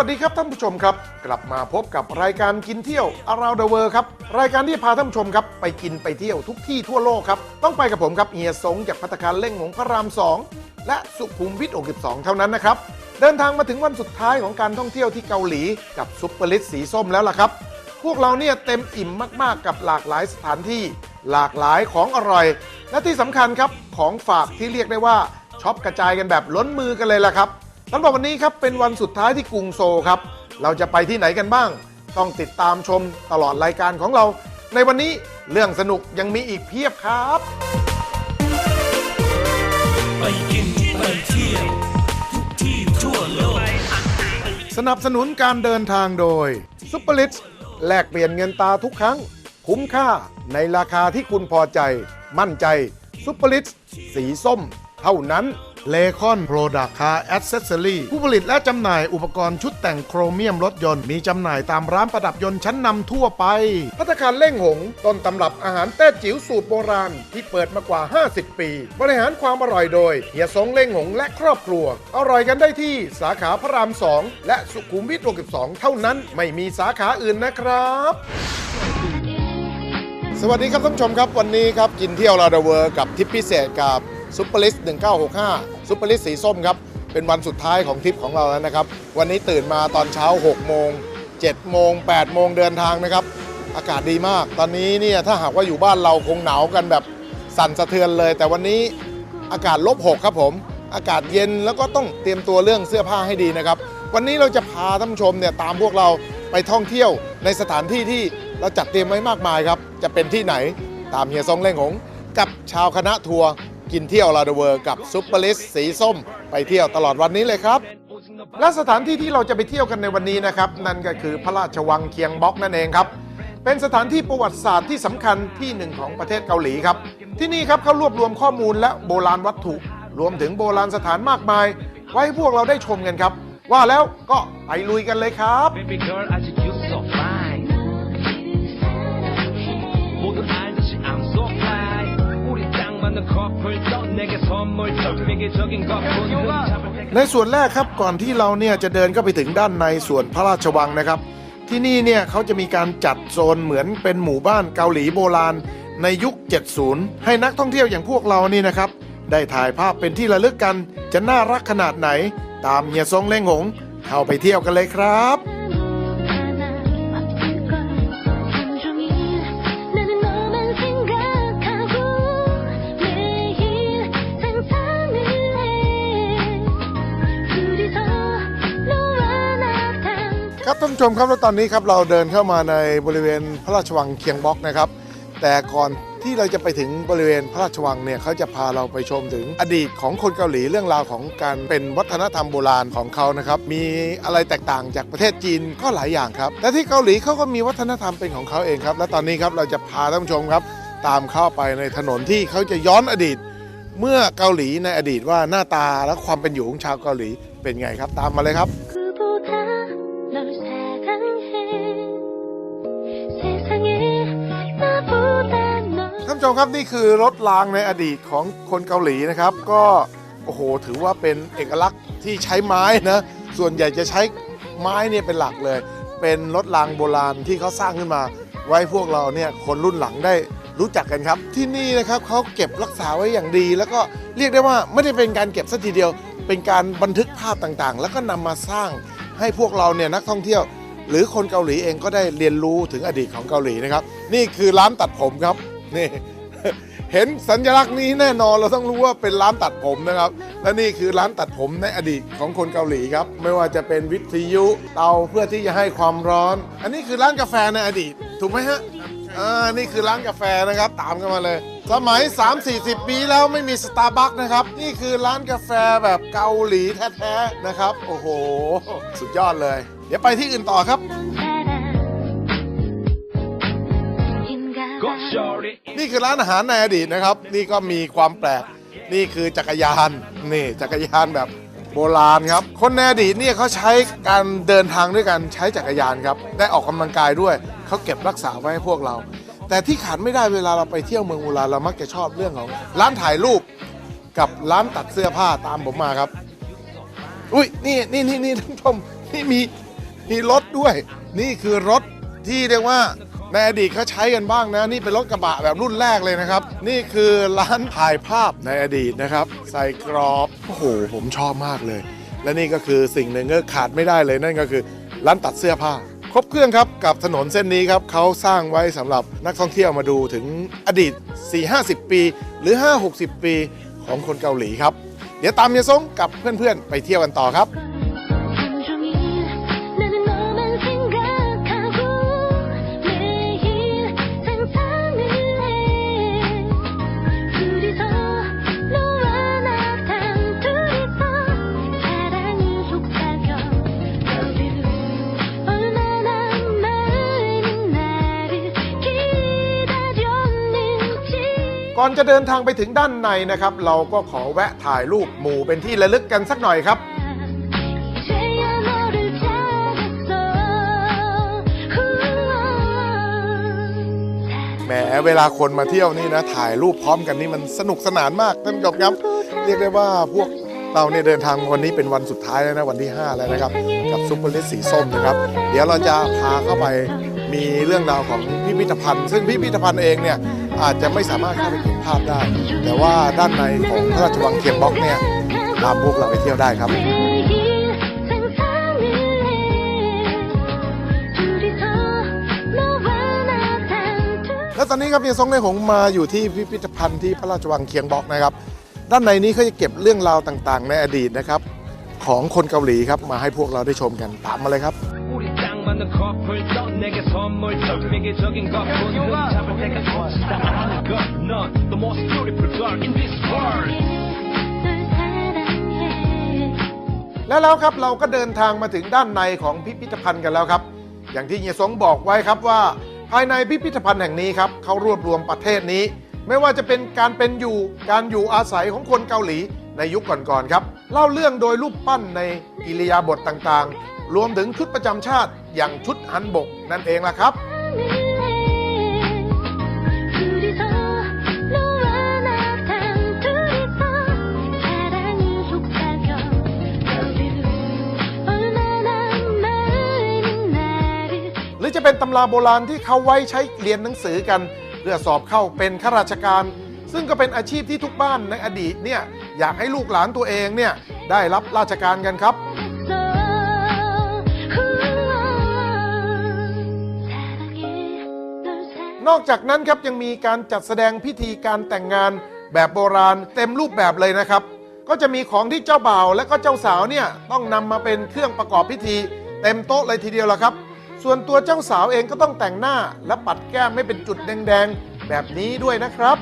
วัสดีครับท่านผู้ชมครับ กลับมาพบกับรายการกินเที่ยว Around the World ครับ รายการที่พาท่านผู้ชมครับ ไปกินไปเที่ยวทุกที่ทั่วโลกครับ ต้องไปกับผมครับเฮียสงจากพัตตาคารเล่งหงพระราม 2 และสุขุมวิท62 เท่านั้นนะครับ เดินทางมาถึงวันสุดท้ายของการท่องเที่ยวที่เกาหลีกับซุปเปอร์ลิสสีส้มแล้วล่ะครับ พวกเราเนี่ยเต็มอิ่มมากๆกับหลากหลายสถานที่ หลากหลายของอร่อย และที่สำคัญครับของฝากที่เรียกได้ว่าช็อปกระจายกันแบบล้นมือกันเลยล่ะครับ สำหรับวันนี้ครับเป็นวันสุดท้ายที่กรุงโซลครับ เราจะไปที่ไหนกันบ้าง ต้องติดตามชมตลอดรายการของเรา ในวันนี้เรื่องสนุกยังมีอีกเพียบครับ ไปกินไปเที่ยวทุกที่ทั่วโลกสนับสนุนการเดินทางโดยซุปเปอร์ลิสแลกเปลี่ยนเงินตาทุกครั้ง คุ้มค่าในราคาที่คุณพอใจ มั่นใจซุปเปอร์ลิสสีส้ม เท่านั้น เลคอนโปรดักคาแอ c เซสซอรี่ผู้ผลิตและจำหน่ายอุปกรณ์ชุดแต่งโครเมียมรถยนต์ มีจำหน่ายตามร้านประดับยนต์ชั้นนำทั่วไปพัตตาคารเล่งหง ต้นตำรับอาหารแต้จิ๋วสูตรโบราณ ที่เปิดมากว่า 50 ปี บริหารความอร่อยโดยเฮียสงเล่งหงและครอบครัว อร่อยกันได้ที่สาขาพระราม 2 และสุขุมวิท62 เท่านั้นไม่มีสาขาอื่นนะครับสวัสดีครับท่านผู้ชมครับวันนี้ครับกินเที่ยวลาดเวอร์กับทริปพิเศษกับ ซุปเปอร์ลิสต์1965ซุปเปอร์ลิสต์สีส้มครับ เป็นวันสุดท้ายของทริปของเราแล้วนะครับ วันนี้ตื่นมาตอนเช้า 6 โมง 7 โมง 8 โมงเดินทางนะครับ อากาศดีมาก ตอนนี้เนี่ยถ้าหากว่าอยู่บ้านเราคงหนาวกันแบบสั่นสะเทือนเลย แต่วันนี้อากาศลบ6ครับผม อากาศเย็นแล้วก็ต้องเตรียมตัวเรื่องเสื้อผ้าให้ดีนะครับ วันนี้เราจะพาท่านชมเนี่ยตามพวกเราไปท่องเที่ยวในสถานที่ที่เราจัดเตรียมไว้มากมายครับ จะเป็นที่ไหนตามเฮียซองเล่งหงกับชาวคณะทัวร์ กินเที่ยวลาเดเวอร์กับซุปเปอร์ลิสสีส้ม ไปเที่ยวตลอดวันนี้เลยครับ และสถานที่ที่เราจะไปเที่ยวกันในวันนี้นะครับ นั่นก็คือพระราชวังเคียงบ็อกนั่นเองครับ เป็นสถานที่ประวัติศาสตร์ที่สำคัญที่หนึ่งของประเทศเกาหลีครับ ที่นี่ครับเขารวบรวมข้อมูลและโบราณวัตถุ รวมถึงโบราณสถานมากมาย ไว้ให้พวกเราได้ชมกันครับ ว่าแล้วก็ไปลุยกันเลยครับ ในส่วนแรกครับก่อนที่เราเนี่ยจะเดินเข้าไปถึงด้านในส่วนพระราชวังนะครับ ที่นี่เนี่ยเขาจะมีการจัดโซนเหมือนเป็นหมู่บ้านเกาหลีโบราณ ในยุค 70 ให้นักท่องเที่ยวอย่างพวกเรานี่นะครับ ได้ถ่ายภาพเป็นที่ระลึกกัน จะน่ารักขนาดไหน ตามเฮียซงเล่งหงเข้าไปเที่ยวกันเลยครับ ท่านผู้ชมครับแล้วตอนนี้ครับเราเดินเข้ามาในบริเวณพระราชวังเคียงบ็อกนะครับ แต่ก่อนที่เราจะไปถึงบริเวณพระราชวังเนี่ยเขาจะพาเราไปชมถึงอดีตของคนเกาหลีเรื่องราวของการเป็นวัฒนธรรมโบราณของเขานะครับมีอะไรแตกต่างจากประเทศจีนก็หลายอย่างครับและที่เกาหลีเขาก็มีวัฒนธรรมเป็นของเขาเองครับ และตอนนี้ครับเราจะพาท่านผู้ชมครับ ตามเข้าไปในถนนที่เขาจะย้อนอดีต เมื่อเกาหลีในอดีตว่าหน้าตาและความเป็นอยู่ของชาวเกาหลีเป็นไงครับ ตามมาเลยครับ ครับนี่คือรถรางในอดีตของคนเกาหลีนะครับ ก็โอ้โหถือว่าเป็นเอกลักษณ์ที่ใช้ไม้นะส่วนใหญ่จะใช้ไม้เนี่ยเป็นหลักเลย เป็นรถรางโบราณที่เขาสร้างขึ้นมา ไว้พวกเราเนี่ยคนรุ่นหลังได้รู้จักกันครับ ที่นี่นะครับเขาเก็บรักษาไว้อย่างดี แล้วก็เรียกได้ว่าไม่ได้เป็นการเก็บสักทีเดียว เป็นการบันทึกภาพต่างๆ แล้วก็นำมาสร้างให้พวกเราเนี่ยนักท่องเที่ยว หรือคนเกาหลีเองก็ได้เรียนรู้ถึงอดีตของเกาหลีนะครับ นี่คือร้านตัดผมครับนี่ เห็นสัญลักษณ์นี้แน่นอนเราต้องรู้ว่าเป็นร้านตัดผมนะครับ และนี่คือร้านตัดผมในอดีตของคนเกาหลีครับ ไม่ว่าจะเป็นวิทยุเตาเพื่อที่จะให้ความร้อน อันนี้คือร้านกาแฟในอดีต ถูกไหมฮะอ่านี่คือร้านกาแฟนะครับตามกันมาเลย สมัย 3-40 ปีแล้วไม่มีสตาร์บัคนะครับ นี่คือร้านกาแฟแบบเกาหลีแท้ๆนะครับ โอ้โห สุดยอดเลย เดี๋ยวไปที่อื่นต่อครับ นี่คือร้านอาหารในอดีตนะครับ นี่ก็มีความแปลก นี่คือจักรยานนี่จักรยานแบบโบราณครับ คนในอดีตเนี่ยเขาใช้การเดินทางด้วยกันใช้จักรยานครับ ได้ออกกำลังกายด้วย เขาเก็บรักษาไว้ให้พวกเรา แต่ที่ขาดไม่ได้เวลาเราไปเที่ยวเมืองโบราณเรามักจะชอบเรื่องของร้านถ่ายรูปกับร้านตัดเสื้อผ้าตามผมมาครับ อุ้ยนี่นี่นี่นี่ท่านผู้ชมนี่มีมีรถด้วย นี่คือรถที่เรียกว่า ในอดีตเขาใช้กันบ้างนะ นี่เป็นรถกระบะแบบรุ่นแรกเลยนะครับ นี่คือร้านถ่ายภาพในอดีตนะครับ ใส่กรอบโอ้โหผมชอบมากเลย และนี่ก็คือสิ่งหนึ่งก็ขาดไม่ได้เลยนั่นก็คือร้านตัดเสื้อผ้า ครบเครื่องครับกับถนนเส้นนี้ครับเขาสร้างไว้สำหรับนักท่องเที่ยวมาดูถึงอดีต 4-50 ปี หรือ 5-60 ปีของคนเกาหลีครับ เดี๋ยวตามเฮียซงกับเพื่อนๆ ไปเที่ยวกันต่อครับ ก่อนจะเดินทางไปถึงด้านในนะครับ เราก็ขอแวะถ่ายรูปหมู่เป็นที่ระลึกกันสักหน่อยครับ แหมเวลาคนมาเที่ยวนี่นะถ่ายรูปพร้อมกันนี่มันสนุกสนานมากท่านกบครับ เรียกได้ว่าพวกเราเนี่ยเดินทางวันนี้เป็นวันสุดท้ายแล้วนะวันที่ 5 แล้วนะครับ กับซุปเปอร์เลสสีส้มนะครับ เดี๋ยวเราจะพาเข้าไป มีเรื่องราวของพิพิธภัณฑ์ ซึ่งพิพิธภัณฑ์เองเนี่ยอาจจะไม่สามารถเข้าไปเก็บภาพได้ แต่ว่าด้านในของพระราชวังเคียมบ็อกเนี่ยพาพวกเราไปเที่ยวได้ครับและตอนนี้ครับเฮียซงในหงมาอยู่ที่พิพิธภัณฑ์ที่พระราชวังเคียงบอกนะครับ ด้านในนี้เขาจะเก็บเรื่องราวต่างๆ ในอดีตนะครับ ของคนเกาหลีครับมาให้พวกเราได้ชมกันตามมาเลยครับ 우리 딱 맞는 커플도 내게 선물 더 세계적인 것뿐 흠잡을 때가 없다 아는 것 넌 the most beautiful girl in this world 널 사랑해 และแล้วครับเราก็เดินทางมาถึงด้านในของพิพิธภัณฑ์กันแล้วครับ อย่างที่เฮียซงบอกไว้ครับว่า ภายในพิพิธภัณฑ์แห่งนี้ครับเขารวบรวมประเทศนี้ ไม่ว่าจะเป็นการเป็นอยู่การอยู่อาศัยของคนเกาหลีในยุคก่อนๆครับ เล่าเรื่องโดยรูปปั้นในอิริยาบถต่างๆ รวมถึงชุดประจำชาติอย่างชุดฮันบกนั่นเองล่ะครับ หรือจะเป็นตำราโบราณที่เขาไว้ใช้เรียนหนังสือกัน เพื่อสอบเข้าเป็นข้าราชการ ซึ่งก็เป็นอาชีพที่ทุกบ้านในอดีตเนี่ยอยากให้ลูกหลานตัวเองเนี่ยได้รับราชการกันครับ อกจากนั้นครับยังมีการจัดแสดงพิธีการแต่งงานแบบโบราณเต็มรูปแบบเลยนะครับ ก็จะมีของที่เจ้าบ่าวและก็เจ้าสาวเนี่ยต้องนำมาเป็นเครื่องประกอบพิธี เต็มโต๊ะเลยทีเดียวละครับ ส่วนตัวเจ้าสาวเองก็ต้องแต่งหน้าและปัดแก้มให้เป็นจุดแดงๆแบบนี้ด้วยนะครับ